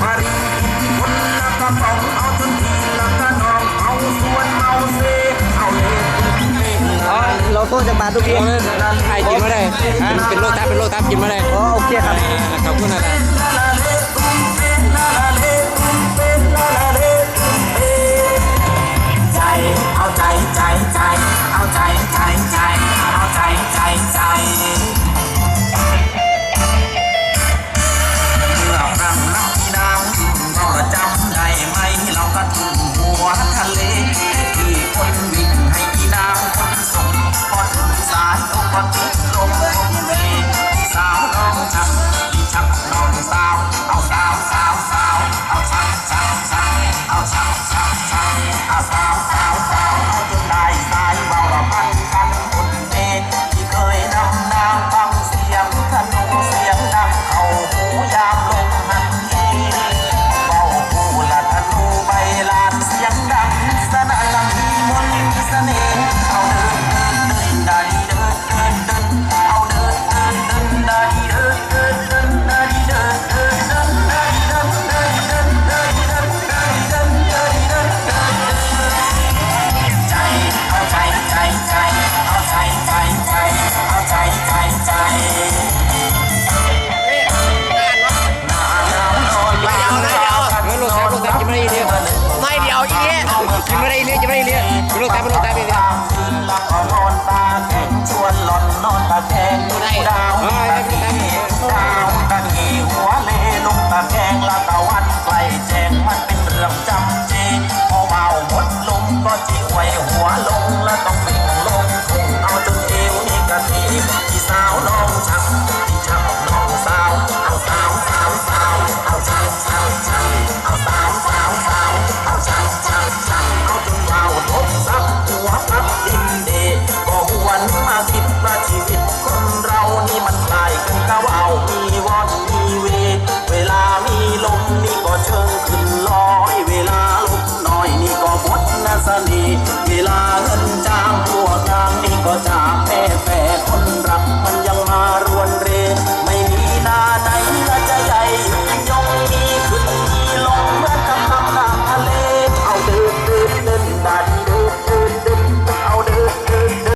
พัราถึทีองจะมาทุกทีไอ้กินมาได้เป็นโรลตัสเป็นโรลตัสกินมาได้โอเคครับขอบคุณนะครับ ¡Ay, qué maravilla! มีเวลา